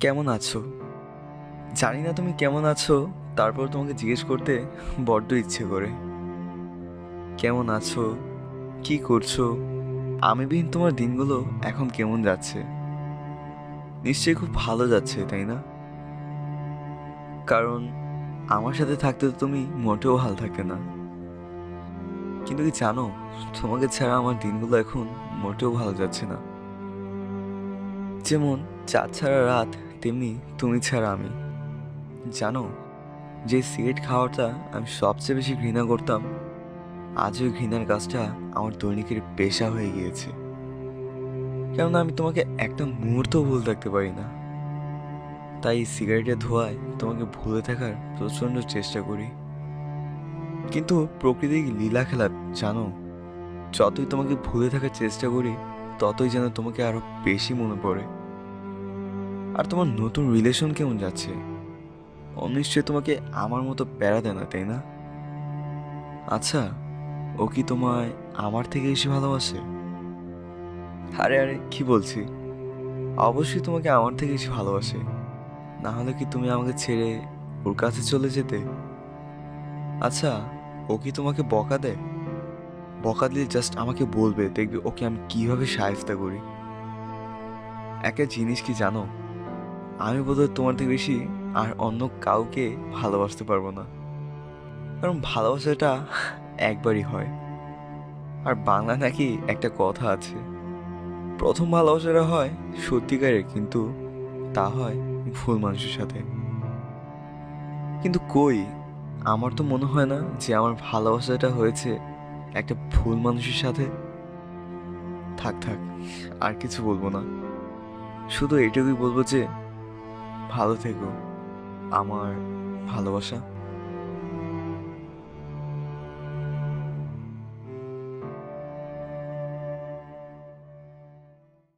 কেমন আছো? জানি না তুমি কেমন আছো, তারপর তোমাকে জিজ্ঞেস করতে বড্ড ইচ্ছে করে। কেমন আছো? কি করছ? আমি বিহীন তোমার দিনগুলো এখন কেমন যাচ্ছে? নিশ্চয়ই খুব ভালো যাচ্ছে, তাই না? কারণ আমার সাথে থাকতে তো তুমি মোটেও ভালো থাকতে না। কিন্তু কি জানো, তোমাকে ছাড়া আমার দিনগুলো এখন মোটেও ভালো যাচ্ছে না। যেমন চাঁদ ছাড়া রাত তেমনি তুমি ছাড়া আমি। জানো, যে সিগারেট খাওয়াটা আমি সবচেয়ে বেশি ঘৃণা করতাম আজ ওই ঘৃণার কাজটা আমার দৈনিকের পেশা হয়ে গিয়েছে। কেননা আমি তোমাকে একটা মুহূর্ত ভুল থাকতে পারি না। তাই সিগারেটের ধোঁয়ায় তোমাকে ভুলে থাকার প্রচণ্ড চেষ্টা করি। কিন্তু প্রকৃতির লীলা খেলা, জানো, যতই তোমাকে ভুলে থাকার চেষ্টা করি, ততই যেন তোমাকে আরও বেশি মনে পড়ে। আর তোমার নতুন রিলেশন কেমন যাচ্ছে? ও নিশ্চয়ই তোমাকে আমার মতো প্যারা দেয় না, তাই না? আচ্ছা ও কি তোমায় আমার থেকে বেশি ভালোবাসে? আরে আরে, কি বলছি? অবশ্যই তোমাকে আমার থেকে বেশি ভালোবাসে। না হলে কি তুমি আমাকে ছেড়ে ওর কাছে চলে যেতে? আচ্ছা ও কি তোমাকে বকা দেয়? বকা দিলে জাস্ট আমাকে বলবে, দেখবে ওকে আমি কীভাবে সাহায্যতা করি? একটা জিনিস কি জানো? আমি বোধহয় তোমার থেকে বেশি আর অন্য কাউকে ভালোবাসতে পারব না। কারণ ভালোবাসাটা একবারই হয়। আর বাংলা নাকি একটা কথা আছে। প্রথম ভালোবাসাটা হয় সত্যিকারের, কিন্তু তা হয় ভুল মানুষের সাথে। কিন্তু কই, আমার তো মনে হয় না যে আমার ভালোবাসাটা হয়েছে একটা ভুল মানুষের সাথে। থাক থাক, আর কিছু বলব না। শুধু এটুকুই বলব যে ভালো থেকো আমার ভালোবাসা।